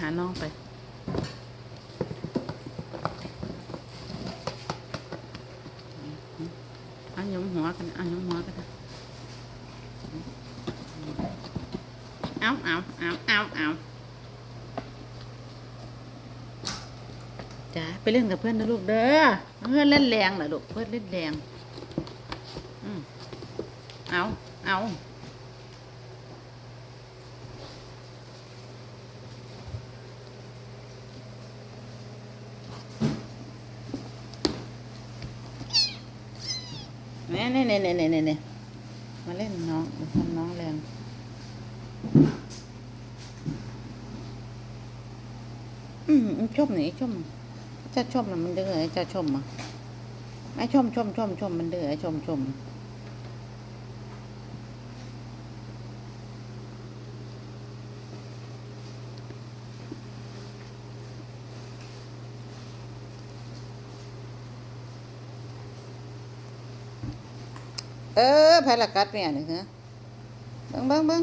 หาน้องไปอาหยุมหัวกันอาหยุมหัวกันนะเอาเอาเอาเอาเอาจ้าไปเล่นกับเพื่อนนะลูกเด้อเพื่อนเล่นแรงเหรอลูกเพื่อนเล่นแรง อืมเอาเอา เนี่ยเนี่ยเนี่ยเนี่ยเนี่ยมาเล่นน้องมาทำน้องแรงอืมชมนี่ชมจะชมน่ะมันเดือจะชมอะไอ้ชมชมชมชมมันเดือชมชม เออไผละกัดเนี่ยนี่ฮะเบิ่งเบิ่งเบิ่ง